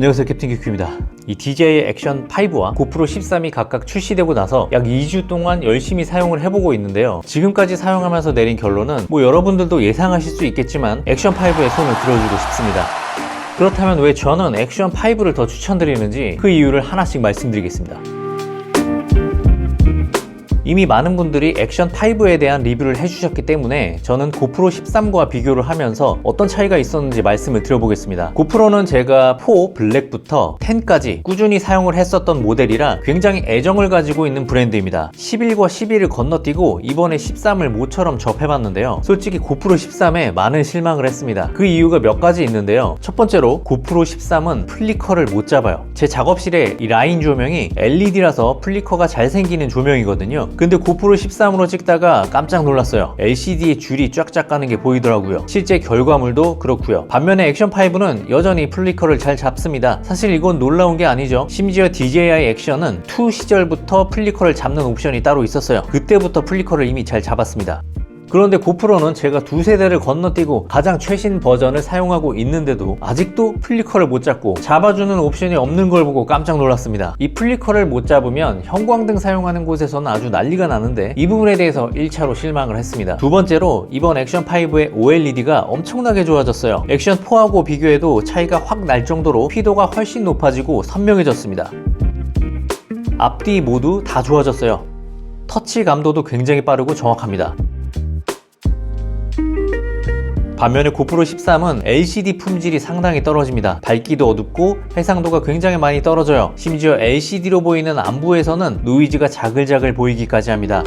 안녕하세요 캡틴 큐큐입니다. 이 DJI 액션 5와 고프로 13이 각각 출시되고 나서 약 2주 동안 열심히 사용을 해보고 있는데요. 지금까지 사용하면서 내린 결론은 뭐 여러분들도 예상하실 수 있겠지만 액션 5에 손을 들어주고 싶습니다. 그렇다면 왜 저는 액션 5를 더 추천드리는지 그 이유를 하나씩 말씀드리겠습니다 이미 많은 분들이 액션 5에 대한 리뷰를 해주셨기 때문에 저는 고프로 13과 비교를 하면서 어떤 차이가 있었는지 말씀을 드려보겠습니다. 고프로는 제가 4 블랙부터 10까지 꾸준히 사용을 했었던 모델이라 굉장히 애정을 가지고 있는 브랜드입니다. 11과 12를 건너뛰고 이번에 13을 모처럼 접해봤는데요. 솔직히 고프로 13에 많은 실망을 했습니다. 그 이유가 몇 가지 있는데요. 첫 번째로 고프로 13은 플리커를 못 잡아요. 제 작업실에 이 라인 조명이 LED라서 플리커가 잘 생기는 조명이거든요. 근데 고프로 13으로 찍다가 깜짝 놀랐어요. LCD에 줄이 쫙쫙 가는 게 보이더라고요. 실제 결과물도 그렇고요. 반면에 액션 5는 여전히 플리커를 잘 잡습니다. 사실 이건 놀라운 게 아니죠. 심지어 DJI 액션은 2 시절부터 플리커를 잡는 옵션이 따로 있었어요. 그때부터 플리커를 이미 잘 잡았습니다. 그런데 고프로는 제가 두 세대를 건너뛰고 가장 최신 버전을 사용하고 있는데도 아직도 플리커를 못 잡고 잡아주는 옵션이 없는 걸 보고 깜짝 놀랐습니다. 이 플리커를 못 잡으면 형광등 사용하는 곳에서는 아주 난리가 나는데 이 부분에 대해서 1차로 실망을 했습니다. 두 번째로 이번 액션5의 OLED가 엄청나게 좋아졌어요. 액션4하고 비교해도 차이가 확 날 정도로 피도가 훨씬 높아지고 선명해졌습니다. 앞뒤 모두 다 좋아졌어요. 터치 감도도 굉장히 빠르고 정확합니다. 반면에 고프로 13은 LCD 품질이 상당히 떨어집니다. 밝기도 어둡고 해상도가 굉장히 많이 떨어져요. 심지어 LCD로 보이는 안부에서는 노이즈가 자글자글 보이기까지 합니다.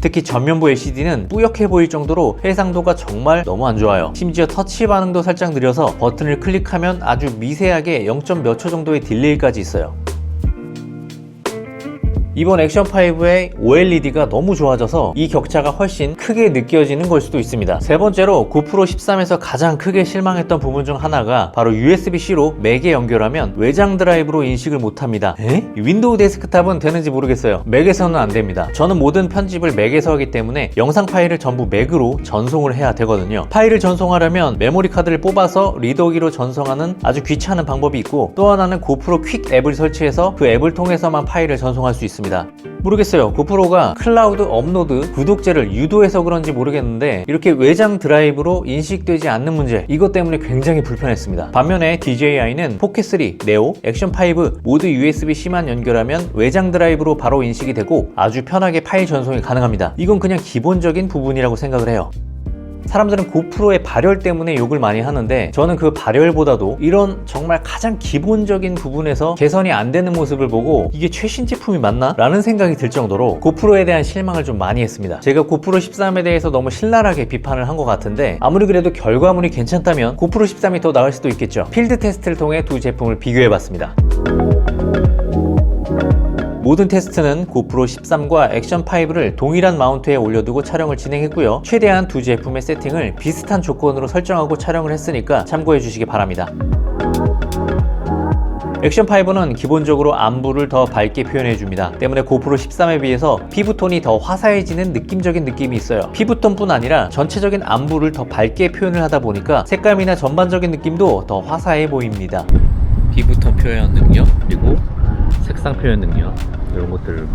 특히 전면부 LCD는 뿌옇게 보일 정도로 해상도가 정말 너무 안 좋아요. 심지어 터치 반응도 살짝 느려서 버튼을 클릭하면 아주 미세하게 0. 몇 초 정도의 딜레이까지 있어요. 이번 액션5의 OLED가 너무 좋아져서 이 격차가 훨씬 크게 느껴지는 걸 수도 있습니다. 세 번째로 고프로 13에서 가장 크게 실망했던 부분 중 하나가 바로 USB-C로 맥에 연결하면 외장 드라이브로 인식을 못합니다. 에? 윈도우 데스크탑은 되는지 모르겠어요. 맥에서는 안 됩니다. 저는 모든 편집을 맥에서 하기 때문에 영상 파일을 전부 맥으로 전송을 해야 되거든요. 파일을 전송하려면 메모리 카드를 뽑아서 리더기로 전송하는 아주 귀찮은 방법이 있고 또 하나는 고프로 퀵 앱을 설치해서 그 앱을 통해서만 파일을 전송할 수 있습니다. 모르겠어요. 고프로가 클라우드 업로드 구독제를 유도해서 그런지 모르겠는데 이렇게 외장 드라이브로 인식되지 않는 문제 이것 때문에 굉장히 불편했습니다. 반면에 DJI는 포켓3, 네오, 액션5 모두 USB-C만 연결하면 외장 드라이브로 바로 인식이 되고 아주 편하게 파일 전송이 가능합니다. 이건 그냥 기본적인 부분이라고 생각을 해요. 사람들은 고프로의 발열 때문에 욕을 많이 하는데 저는 그 발열보다도 이런 정말 가장 기본적인 부분에서 개선이 안 되는 모습을 보고 이게 최신 제품이 맞나? 라는 생각이 들 정도로 고프로에 대한 실망을 좀 많이 했습니다. 제가 고프로 13에 대해서 너무 신랄하게 비판을 한 것 같은데 아무리 그래도 결과물이 괜찮다면 고프로 13이 더 나을 수도 있겠죠. 필드 테스트를 통해 두 제품을 비교해 봤습니다. 모든 테스트는 고프로 13과 액션 5를 동일한 마운트에 올려두고 촬영을 진행했고요. 최대한 두 제품의 세팅을 비슷한 조건으로 설정하고 촬영을 했으니까 참고해 주시기 바랍니다. 액션5는 기본적으로 안부를 더 밝게 표현해 줍니다. 때문에 고프로 13에 비해서 피부톤이 더 화사해지는 느낌적인 느낌이 있어요. 피부톤뿐 아니라 전체적인 안부를 더 밝게 표현을 하다 보니까 색감이나 전반적인 느낌도 더 화사해 보입니다. 피부톤 표현 능력 그리고 색상 표현 능력 이런 것들을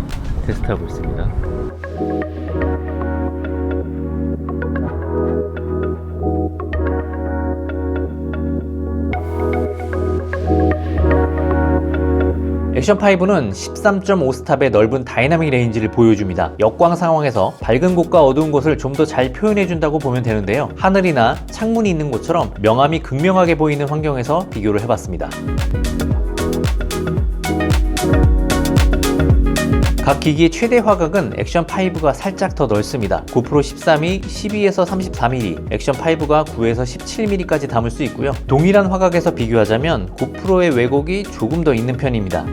테스트하고 있습니다. 액션5는 13.5스탑의 넓은 다이나믹 레인지를 보여줍니다. 역광 상황에서 밝은 곳과 어두운 곳을 좀 더 잘 표현해준다고 보면 되는데요. 하늘이나 창문이 있는 곳처럼 명암이 극명하게 보이는 환경에서 비교를 해봤습니다. 각 기기의 최대 화각은 액션5가 살짝 더 넓습니다. 고프로 13이 12에서 34mm, 액션5가 9에서 17mm까지 담을 수 있고요. 동일한 화각에서 비교하자면 고프로의 왜곡이 조금 더 있는 편입니다.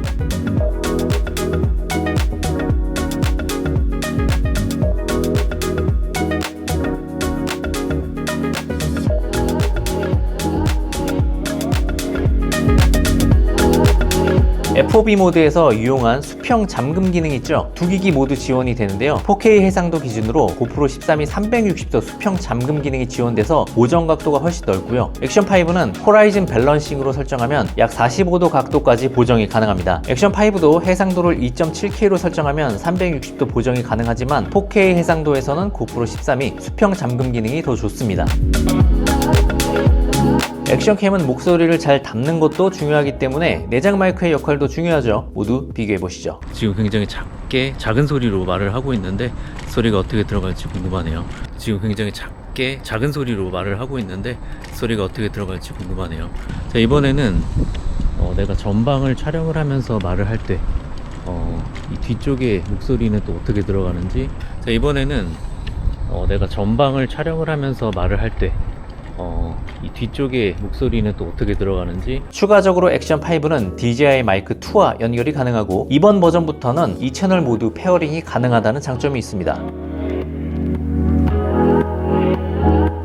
FOV 모드에서 유용한 수평 잠금 기능 있죠? 두 기기 모두 지원이 되는데요. 4K 해상도 기준으로 고프로 13이 360도 수평 잠금 기능이 지원돼서 보정 각도가 훨씬 넓고요. 액션 5는 호라이즌 밸런싱으로 설정하면 약 45도 각도까지 보정이 가능합니다. 액션 5도 해상도를 2.7K로 설정하면 360도 보정이 가능하지만 4K 해상도에서는 고프로 13이 수평 잠금 기능이 더 좋습니다. 액션캠은 목소리를 잘 담는 것도 중요하기 때문에 내장 마이크의 역할도 중요하죠. 모두 비교해 보시죠. 지금 굉장히 작게 작은 소리로 말을 하고 있는데 소리가 어떻게 들어갈지 궁금하네요. 지금 굉장히 작게 작은 소리로 말을 하고 있는데 소리가 어떻게 들어갈지 궁금하네요. 자 이번에는 어, 내가 전방을 촬영을 하면서 말을 할때 어, 이 뒤쪽에 목소리는 또 어떻게 들어가는지 자 이번에는 어, 내가 전방을 촬영을 하면서 말을 할때 어, 이 뒤쪽에 목소리는 또 어떻게 들어가는지 추가적으로 액션 5는 DJI 마이크 2와 연결이 가능하고 이번 버전부터는 이 채널 모두 페어링이 가능하다는 장점이 있습니다.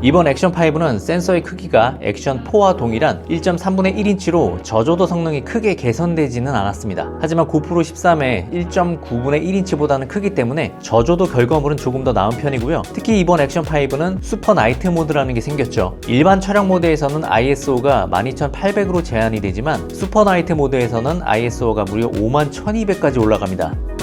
이번 액션 5는 센서의 크기가 액션 4와 동일한 1.3분의 1인치로 저조도 성능이 크게 개선되지는 않았습니다. 하지만 고프로 13의 1.9분의 1인치보다는 크기 때문에 저조도 결과물은 조금 더 나은 편이고요. 특히 이번 액션 5는 슈퍼 나이트 모드라는 게 생겼죠. 일반 촬영 모드에서는 ISO가 12800으로 제한이 되지만 슈퍼 나이트 모드에서는 ISO가 무려 51200까지 올라갑니다.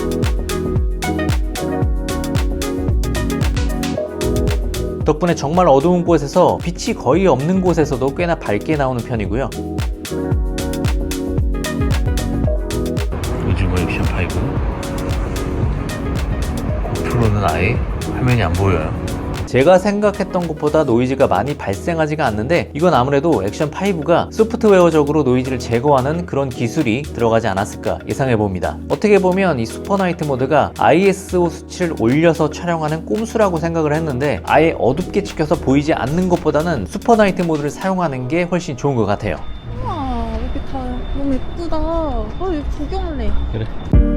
덕분에 정말 어두운 곳에서 빛이 거의 없는 곳에서도 꽤나 밝게 나오는 편이고요. 오징어 액션 5 고프로는 아예 화면이 안 보여요. 제가 생각했던 것보다 노이즈가 많이 발생하지가 않는데 이건 아무래도 액션 5가 소프트웨어적으로 노이즈를 제거하는 그런 기술이 들어가지 않았을까 예상해 봅니다. 어떻게 보면 이 슈퍼나이트 모드가 ISO 수치를 올려서 촬영하는 꼼수라고 생각을 했는데 아예 어둡게 찍혀서 보이지 않는 것보다는 슈퍼나이트 모드를 사용하는 게 훨씬 좋은 것 같아요. 우와 이렇게 다 너무 예쁘다. 아 이거 구경할래. 그래.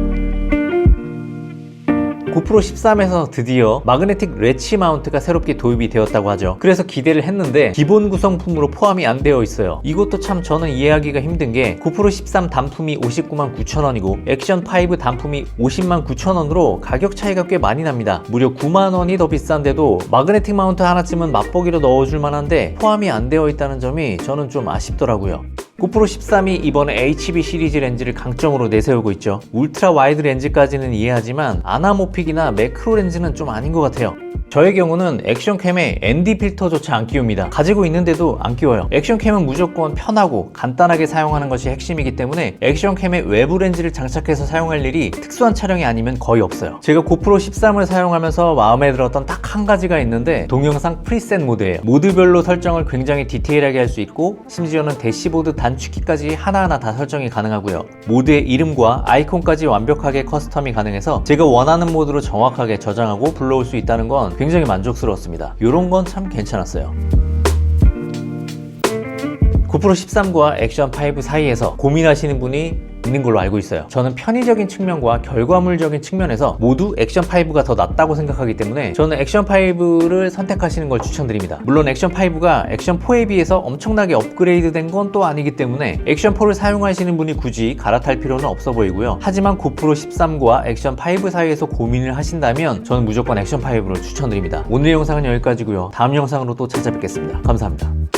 고프로 13에서 드디어 마그네틱 레치 마운트가 새롭게 도입이 되었다고 하죠. 그래서 기대를 했는데 기본 구성품으로 포함이 안 되어 있어요. 이것도 참 저는 이해하기가 힘든 게 고프로 13 단품이 59만 9천 원이고 액션 5 단품이 50만 9천 원으로 가격 차이가 꽤 많이 납니다. 무려 9만 원이 더 비싼데도 마그네틱 마운트 하나쯤은 맛보기로 넣어줄 만한데 포함이 안 되어 있다는 점이 저는 좀 아쉽더라고요. 고프로 13이 이번에 HB 시리즈 렌즈를 강점으로 내세우고 있죠. 울트라 와이드 렌즈까지는 이해하지만 아나모픽이나 매크로 렌즈는 좀 아닌 것 같아요. 저의 경우는 액션캠에 ND 필터조차 안 끼웁니다. 가지고 있는데도 안 끼워요. 액션캠은 무조건 편하고 간단하게 사용하는 것이 핵심이기 때문에 액션캠에 외부 렌즈를 장착해서 사용할 일이 특수한 촬영이 아니면 거의 없어요. 제가 고프로 13을 사용하면서 마음에 들었던 딱 한 가지가 있는데 동영상 프리셋 모드예요. 모드별로 설정을 굉장히 디테일하게 할 수 있고 심지어는 대시보드 단축키까지 하나하나 다 설정이 가능하고요. 모드의 이름과 아이콘까지 완벽하게 커스텀이 가능해서 제가 원하는 모드로 정확하게 저장하고 불러올 수 있다는 건 굉장히 만족스러웠습니다. 이런 건 참 괜찮았어요. 고프로 13과 액션 5 사이에서 고민하시는 분이 있는 걸로 알고 있어요. 저는 편의적인 측면과 결과물적인 측면에서 모두 액션 5가 더 낫다고 생각하기 때문에 저는 액션 5를 선택하시는 걸 추천드립니다. 물론 액션 5가 액션 4에 비해서 엄청나게 업그레이드 된 건 또 아니기 때문에 액션 4를 사용하시는 분이 굳이 갈아탈 필요는 없어 보이고요. 하지만 고프로 13과 액션 5 사이에서 고민을 하신다면 저는 무조건 액션 5를 추천드립니다. 오늘 영상은 여기까지고요. 다음 영상으로 또 찾아뵙겠습니다. 감사합니다.